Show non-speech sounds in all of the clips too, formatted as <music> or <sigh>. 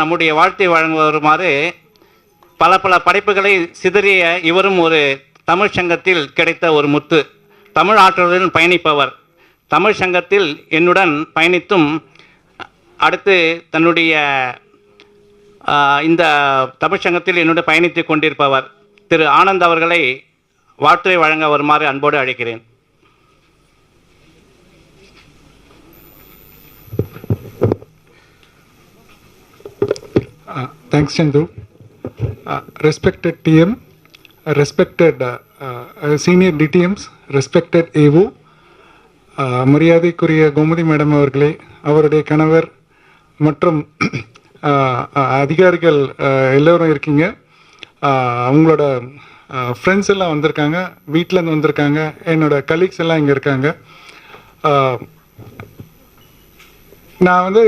நம்முடைய வாழ்த்தை வழங்க வருமாறு பல பல படைப்புகளை சிதறிய இவரும் ஒரு தமிழ் சங்கத்தில் கிடைத்த ஒரு முத்து. தமிழ் ஆற்றலுடன் பயணிப்பவர். தமிழ் சங்கத்தில் என்னுடன் பயணித்தும் அடுத்து தன்னுடைய இந்த தமிழ் சங்கத்தில் என்னுடன் பயணித்து கொண்டிருப்பவர் திரு ஆனந்த் அவர்களை வாழ்த்துறை வழங்க வருமாறு அன்போடு அழைக்கிறேன். Uh, thanks, Chandu. Uh, respected TM, uh, respected uh, uh, senior DTMs, respected AVO, uh, மரியாதைக்குரிய கோமதி மேடம் அவர்களே அவருடைய கணவர் மற்றும் uh, அதிகாரிகள் எல்லோரும் இருக்கீங்க அவங்களோட ஃப்ரெண்ட்ஸ் எல்லாம் வந்திருக்காங்க வீட்டிலேருந்து வந்திருக்காங்க என்னோட கலீக்ஸ் எல்லாம் இங்கே இருக்காங்க நான் வந்து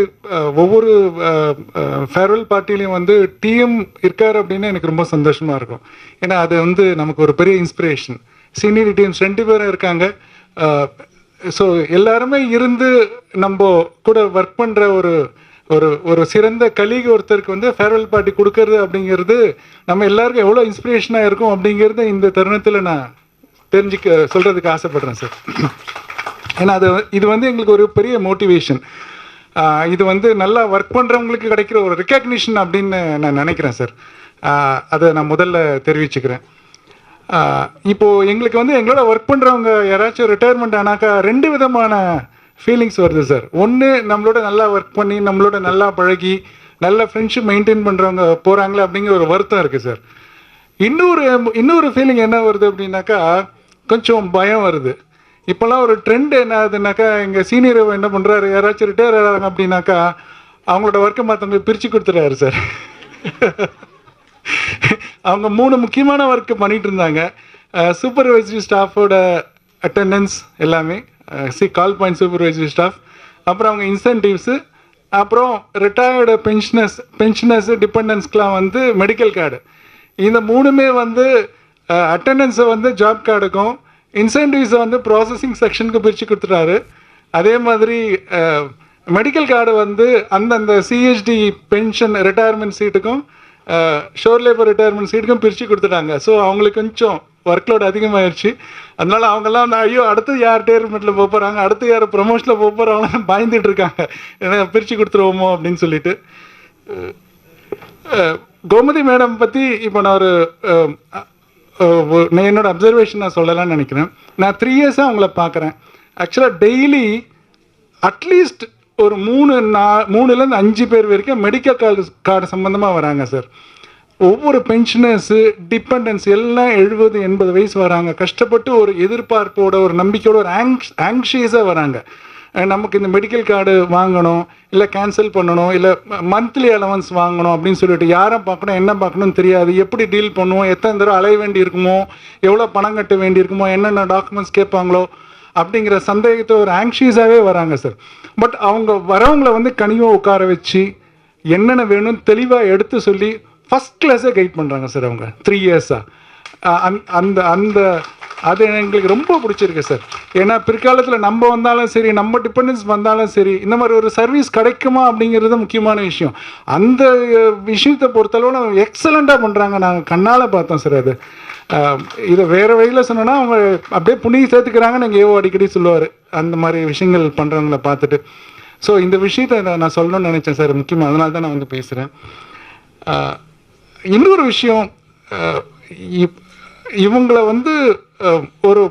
ஒவ்வொரு ஃபேர்வெல் பார்ட்டிலையும் வந்து டிஎம் இருக்காரு அப்படின்னு எனக்கு ரொம்ப சந்தோஷமா இருக்கும். ஏன்னா அது வந்து நமக்கு ஒரு பெரிய இன்ஸ்பிரேஷன் சீனியர் டீம்ஸ் ரெண்டு பேரும் இருக்காங்க. ஸோ எல்லாருமே இருந்து நம்ம கூட ஒர்க் பண்ணுற ஒரு ஒரு ஒரு சிறந்த கலீக் ஒருத்தருக்கு வந்து ஃபேர்வெல் பார்ட்டி கொடுக்கறது அப்படிங்கிறது நம்ம எல்லாருக்கும் எவ்வளோ இன்ஸ்பிரேஷனாக இருக்கும் அப்படிங்கிறது இந்த தருணத்தில் நான் தெரிஞ்சுக்க சொல்கிறதுக்கு ஆசைப்படுறேன் சார் ஏன்னா அது இது வந்து எங்களுக்கு ஒரு பெரிய மோட்டிவேஷன் இது வந்து நல்லா ஒர்க் பண்ணுறவங்களுக்கு கிடைக்கிற ஒரு ரெக்கக்னிஷன் அப்படின்னு நான் நினைக்கிறேன் சார் அதை நான் முதல்ல தெரிவிச்சுக்கிறேன். இப்போது இப்போ எங்களுக்கு வந்து எங்களோட ஒர்க் பண்ணுறவங்க யாராச்சும் ரிட்டையர்மெண்ட் ஆனாக்கா ரெண்டு விதமான ஃபீலிங்ஸ் வருது சார் ஒன்று நம்மளோட நல்லா ஒர்க் பண்ணி நம்மளோட நல்லா பழகி நல்ல ஃப்ரெண்ட்ஷிப் மெயின்டைன் பண்ணுறவங்க போகிறாங்களே அப்படிங்கிற ஒரு வருத்தம் இருக்குது சார் இன்னொரு இன்னொரு ஃபீலிங் என்ன வருது அப்படின்னாக்கா கொஞ்சம் பயம் வருது. இப்போல்லாம் ஒரு ட்ரெண்ட் என்ன ஆகுதுனாக்கா எங்கள் சீனியர் என்ன பண்ணுறாரு யாராச்சும் ரிட்டையர் ஆகிறாங்க அப்படின்னாக்கா அவங்களோட ஒர்க்கை மற்றவங்க பிரித்து கொடுத்துட்றாரு சார் அவங்க மூணு முக்கியமான ஒர்க்கு பண்ணிகிட்டு இருந்தாங்க. சூப்பர்வைசரி ஸ்டாஃபோட அட்டண்டன்ஸ் எல்லாமே. C call point supervisory staff அப்புறம் அவங்க இன்சென்டிவ்ஸு அப்புறம் ரிட்டையர்டு பென்ஷனர்ஸ் பென்ஷனர்ஸு டிபெண்டன்ஸ்க்கெலாம் வந்து மெடிக்கல் கார்டு இந்த மூணுமே வந்து அட்டெண்டன்ஸை வந்து ஜாப் கார்டுக்கும் இன்சென்டிவ்ஸை வந்து ப்ராசஸிங் செக்ஷனுக்கு பிரித்து கொடுத்துட்டாரு. அதே மாதிரி மெடிக்கல் கார்டு வந்து அந்தந்த சிஹெச்டி பென்ஷன் ரிட்டையர்மெண்ட் சீட்டுக்கும் ஷோர் லேபர் ரிட்டையர்மெண்ட் சீட்டுக்கும் பிரித்து கொடுத்துட்டாங்க. ஸோ அவங்களுக்கு கொஞ்சம் ஒர்க் லோட் அதிகமாகிடுச்சு அதனால அவங்கெல்லாம் நான் ஐயோ அடுத்து யார் ரிட்டையர்மெண்ட்டில் போக போகிறாங்க அடுத்து யார் ப்ரொமோஷனில் போக போகிறாங்கன்னு பயந்துட்டு இருக்காங்க. ஏன்னா பிரித்து கொடுத்துருவோமோ? அப்படின்னு சொல்லிட்டு. கோமதி மேடம் பற்றி இப்போ நான் ஒரு- நான் என்னோட அப்சர்வேஷன் நான் சொல்லலாம்னு நினைக்கிறேன். நான் த்ரீ இயர்ஸாக அவங்கள பார்க்குறேன். ஆக்சுவலாக டெய்லி அட்லீஸ்ட் ஒரு மூணு நா மூணுலேருந்து அஞ்சு பேர் வரைக்கும் மெடிக்கல் கார்டு கார்டு சம்மந்தமாக வராங்க சார் ஒவ்வொரு பென்ஷனர்ஸு டிபெண்டன்ஸ் எல்லாம் எழுபது எண்பது வயசு வராங்க. கஷ்டப்பட்டு ஒரு எதிர்பார்ப்போட ஒரு நம்பிக்கையோட ஒரு ஆங்ஸ் ஆங்ஷியஸாக வராங்க. நமக்கு இந்த மெடிக்கல் கார்டு வாங்கணும் இல்லை கேன்சல் பண்ணணும் இல்லை மந்த்லி அலவன்ஸ் வாங்கணும் அப்படின்னு சொல்லிட்டு யாரை பார்க்கணும் என்ன பார்க்கணும்னு தெரியாது. எப்படி டீல் பண்ணுவோம் எத்தனை தடவை அலைய வேண்டி இருக்குமோ எவ்வளோ பணம் கட்ட வேண்டி இருக்குமோ என்னென்ன டாக்குமெண்ட்ஸ் கேட்பாங்களோ அப்படிங்கிற சந்தேகத்தை ஒரு ஆங்ஷியஸாகவே வராங்க சார் பட் அவங்க வரவங்கள வந்து கனிவாக உட்கார வச்சு என்னென்ன வேணும்னு தெளிவாக எடுத்து சொல்லி ஃபஸ்ட் கிளாஸே கைட் பண்ணுறாங்க சார் அவங்க. த்ரீ இயர்ஸாக அந்த அந்த அது எங்களுக்கு ரொம்ப பிடிச்சிருக்கு சார். ஏன்னா பிற்காலத்தில் நம்ம வந்தாலும் சரி நம்ம டிபெண்டன்ஸ் வந்தாலும் சரி இந்த மாதிரி ஒரு சர்வீஸ் கிடைக்குமா அப்படிங்கிறது முக்கியமான விஷயம். அந்த விஷயத்தை பொறுத்தளவு எக்ஸலண்ட்டாக பண்ணுறாங்க நாங்கள் கண்ணால் பார்த்தோம் சார் அது. இதை வேறு வழியில் சொன்னோன்னா அவங்க அப்படியே புண்ணிய சேர்த்துக்கிறாங்கன்னு எங்கள் ஏவோ அடிக்கடி சொல்லுவார். அந்த மாதிரி விஷயங்கள் பண்ணுறவங்கள பார்த்துட்டு. ஸோ இந்த விஷயத்த நான் நான் சொல்லணும்னு நினச்சேன் சார் முக்கியமாக அதனால தான் நான் வந்து பேசுகிறேன் இன்னொரு விஷயம் இப்- இவங்களை வந்து ஒரு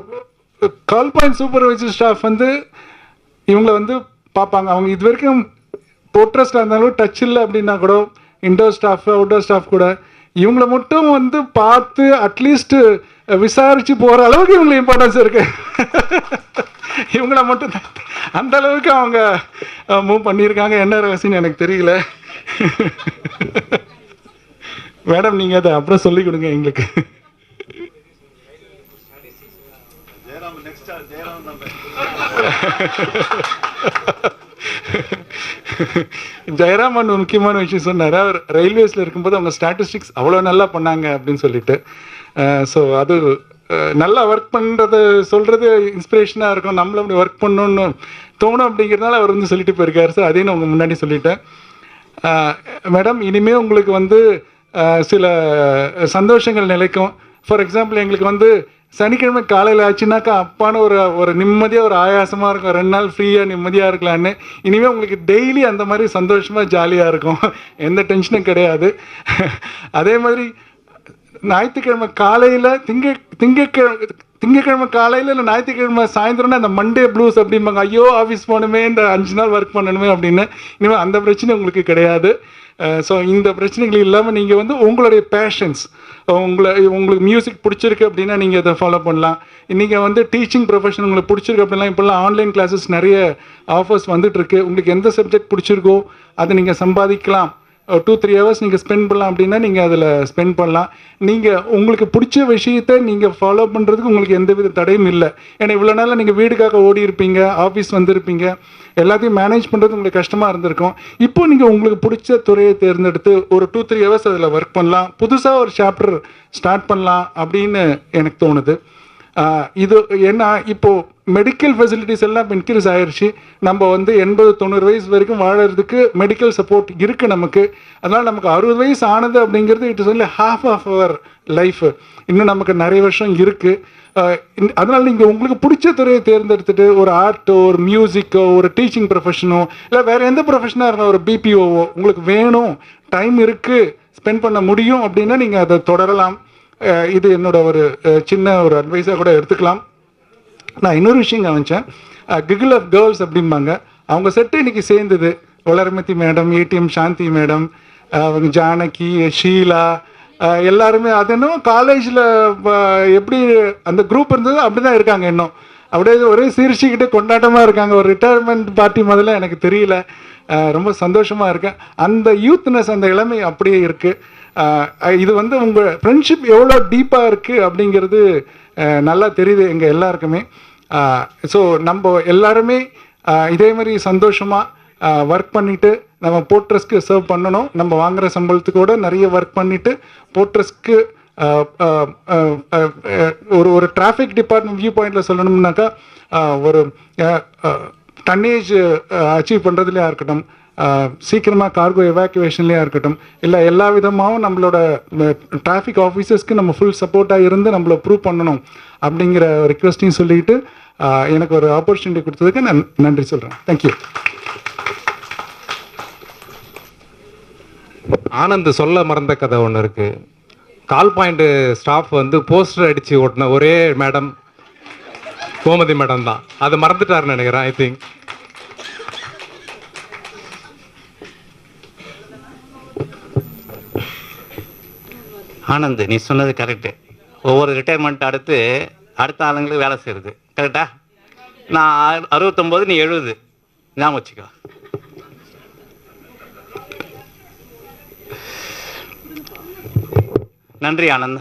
கால் பாயிண்ட் சூப்பர்வைசர் ஸ்டாஃப் வந்து இவங்களை வந்து பார்ப்பாங்க. அவங்க இது வரைக்கும் போட்ரஸ்டாக இருந்தாலும் டச் இல்லை அப்படின்னா கூட இன்டோர் ஸ்டாஃப் அவுட்டோர் ஸ்டாஃப் கூட இவங்கள மட்டும் வந்து பார்த்து அட்லீஸ்ட் விசாரிச்சு போகிற அளவுக்கு இவங்களுக்கு இம்பார்ட்டன்ஸ் இருக்கு. இவங்கள மட்டும் தான். அந்த அளவுக்கு அவங்க மூவ் பண்ணியிருக்காங்க. என்ன ரகசியம் எனக்கு தெரியல. மேடம் நீங்கள் அதை அப்புறம் சொல்லிக் கொடுங்க எங்களுக்கு. <laughs> ஜெயராமன் முக்கியமான விஷயம் சொன்னார். அவர் ரயில்வேஸில் இருக்கும்போது அவங்க ஸ்டாட்டிஸ்டிக்ஸ் அவ்வளோ நல்லா பண்ணாங்க அப்படின்னு சொல்லிட்டு. ஸோ அது நல்லா ஒர்க் பண்ணுறது சொல்கிறது இன்ஸ்பிரேஷனாக இருக்கும். நம்மளும் அப்படி ஒர்க் பண்ணணும்னு தோணும் அப்படிங்கிறதுனால அவர் வந்து சொல்லிட்டு போயிருக்காரு. சார் அதையும் நான் முன்னாடி சொல்லிட்டேன். மேடம் இனிமே உங்களுக்கு வந்து சில சந்தோஷங்கள் நிலைக்கும். ஃபார் எக்ஸாம்பிள் எங்களுக்கு வந்து சனிக்கிழமை காலையில் ஆச்சுனாக்கா அப்பான ஒரு ஒரு நிம்மதியாக ஒரு ஆயாசமாக இருக்கும். ரெண்டு நாள் ஃப்ரீயாக நிம்மதியாக இருக்கலான்னு. இனிமேல் உங்களுக்கு டெய்லி அந்த மாதிரி சந்தோஷமாக ஜாலியாக இருக்கும். <laughs> எந்த டென்ஷனும் கிடையாது. <laughs> அதே மாதிரி ஞாயிற்றுக்கிழமை காலையில் திங்க திங்கக்கிழமை திங்கக்கிழமை காலையில் இல்லை ஞாயிற்றுக்கிழமை சாயந்தரம்னா அந்த மண்டே ப்ளூஸ் அப்படிம்பாங்க. ஐயோ ஆஃபீஸ் போகணுமே இந்த அஞ்சு நாள் ஒர்க் பண்ணணுமே அப்படின்னு. இனிமேல் அந்த பிரச்சனை உங்களுக்கு கிடையாது. ஸோ இந்த பிரச்சனைகள் இல்லாமல் நீங்கள் வந்து உங்களுடைய பேஷன்ஸ் உங்களை உங்களுக்கு மியூசிக் பிடிச்சிருக்கு அப்படின்னா நீங்கள் அதை ஃபாலோ பண்ணலாம். நீங்கள் வந்து டீச்சிங் ப்ரொஃபஷன் உங்களுக்கு பிடிச்சிருக்கு அப்படின்னா இப்போல்லாம் ஆன்லைன் கிளாஸஸ் நிறைய ஆஃபர்ஸ் வந்துட்டுருக்கு உங்களுக்கு எந்த சப்ஜெக்ட் பிடிச்சிருக்கோ அதை நீங்கள் சம்பாதிக்கலாம். டூ த்ரீ ஹவர்ஸ் நீங்கள் ஸ்பெண்ட் பண்ணலாம் அப்படின்னா நீங்கள் அதில் ஸ்பெண்ட் பண்ணலாம். நீங்கள் உங்களுக்கு பிடிச்ச விஷயத்தை நீங்கள் ஃபாலோ பண்ணுறதுக்கு உங்களுக்கு எந்தவித தடையும் இல்லை. ஏன்னா இவ்வளோ நாளில் நீங்கள் வீடுக்காக ஓடி இருப்பீங்க ஆஃபீஸ் வந்திருப்பீங்க எல்லாத்தையும் மேனேஜ் பண்ணுறது உங்களுக்கு கஷ்டமாக இருந்திருக்கும். இப்போ நீங்கள் உங்களுக்கு பிடிச்ச துறையை தேர்ந்தெடுத்து ஒரு டூ த்ரீ ஹவர்ஸ் அதில் ஒர்க் பண்ணலாம். புதுசாக ஒரு சாப்டர் ஸ்டார்ட் பண்ணலாம் அப்படின்னு எனக்கு தோணுது. இது ஏன்னா இப்போ மெடிக்கல் ஃபெசிலிட்டிஸ் எல்லாம் இப்போ இன்க்ரீஸ் ஆயிடுச்சு நம்ம வந்து எண்பது தொண்ணூறு வயசு வரைக்கும் வாழறதுக்கு மெடிக்கல் சப்போர்ட் இருக்குது நமக்கு. அதனால் நமக்கு அறுபது வயசு ஆனது அப்படிங்கிறது it is only half of our life இன்னும் நமக்கு நிறைய வருஷம் இருக்குது அதனால் நீங்கள் உங்களுக்கு பிடிச்ச துறையை தேர்ந்தெடுத்துட்டு ஒரு ஆர்ட்டோ ஒரு மியூசிக்கோ ஒரு டீச்சிங் ப்ரொஃபஷனோ இல்லை வேறு எந்த ப்ரொஃபஷனாக இருந்தால் ஒரு பிபிஓவோ உங்களுக்கு வேணும் டைம் இருக்குது ஸ்பெண்ட் பண்ண முடியும் அப்படின்னா நீங்கள் அதை தொடரலாம். இது என்னோட ஒரு சின்ன ஒரு அட்வைஸாக கூட எடுத்துக்கலாம். நான் இன்னொரு விஷயம் கவனித்தேன் கிகிள் ஆஃப் கேர்ள்ஸ் அப்படிம்பாங்க. அவங்க செட்டு இன்னைக்கு சேர்ந்தது. Valarmathi madam ATM Shanthi madam அவங்க ஜானகி ஷீலா எல்லாருமே. அது இன்னும் காலேஜில் எப்படி அந்த குரூப் இருந்தது அப்படி தான் இருக்காங்க இன்னும். அப்படியே ஒரே சிரிச்சுக்கிட்டு கொண்டாட்டமாக இருக்காங்க. ஒரு ரிட்டையர்மெண்ட் பார்ட்டி முதல்ல எனக்கு தெரியல. ரொம்ப சந்தோஷமாக இருக்கேன். அந்த யூத்னஸ் அந்த இளமை அப்படியே இருக்குது இது வந்து உங்கள் ஃப்ரெண்ட்ஷிப் எவ்வளோ டீப்பாக இருக்குது அப்படிங்கிறது நல்லா தெரியுது எங்கள் எல்லாருக்குமே. ஸோ நம்ம எல்லாருமே இதே மாதிரி சந்தோஷமாக ஒர்க் பண்ணிவிட்டு நம்ம போட்ரஸ்க்கு சர்வ் பண்ணணும். நம்ம வாங்குற சம்பளத்துக்கூட நிறைய ஒர்க் பண்ணிவிட்டு போட்ரஸ்க்கு ஒரு ஒரு டிராஃபிக் டிபார்ட்மெண்ட் வியூ பாயிண்டில் சொல்லணும்னாக்கா ஒரு டன்னேஜ் அச்சீவ் பண்ணுறதுலையா இருக்கட்டும் சீக்கிரமாக கார்கோ எவாக்குவேஷன்லேயே இருக்கட்டும் இல்லை எல்லா விதமாகவும் நம்மளோட டிராஃபிக் ஆஃபீஸர்ஸ்க்கு நம்ம ஃபுல் சப்போர்ட்டாக இருந்து நம்மளை ப்ரூவ் பண்ணணும் அப்படிங்கிற ரிக்வெஸ்ட்டையும் சொல்லிட்டு எனக்கு ஒரு ஆப்பர்ச்சுனிட்டி கொடுத்ததுக்கு நான் நன்றி சொல்கிறேன் தேங்க்யூ ஆனந்த் சொல்ல மறந்த கதை ஒன்று இருக்குது கால் பாயிண்ட் ஸ்டாஃப் வந்து போஸ்டர் அடித்து ஓட்டின ஒரே மேடம் கோமதி மேடம் தான். அதை மறந்துட்டாருன்னு நினைக்கிறேன் ஐ திங்க் ஆனந்த் நீ சொன்னது கரெக்டு ஒவ்வொரு ரிட்டையர்மெண்ட் அடுத்து அடுத்த ஆளுங்களுக்கு வேலை செய்கிறது கரெக்டா நான் அறு- அறுபத்தொம்போது நீ எழுபது. ஞாபகம் வச்சுக்கோ. நன்றி ஆனந்த்.